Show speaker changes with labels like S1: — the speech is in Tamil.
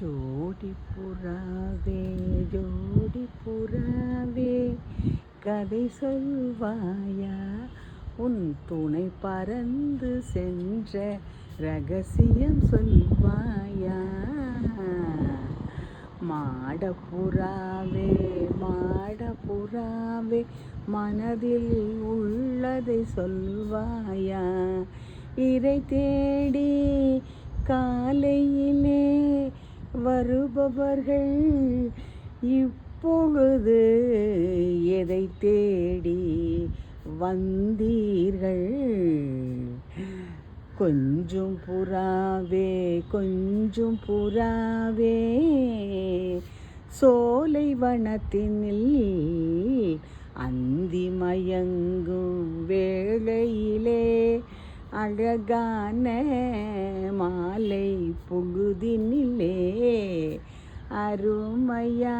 S1: ஜோடி புறாவே ஜோடி புறாவே கதை சொல்வாயா? உன் துணை பறந்து சென்ற ரகசியம் சொல்வாயா? மாடப்புறாவே மாடப்புறாவே மனதில் உள்ளதை சொல்வாயா? இறை தேடி வருபவர்கள் இப்பொழுது எதை தேடி வந்தீர்கள்? கொஞ்சம் புறாவே கொஞ்சம் புறாவே. சோலை வனத்தினில் அந்தி மயங்கும் வேளையிலே அழகான மாலை பொழுதினிலே அருமையா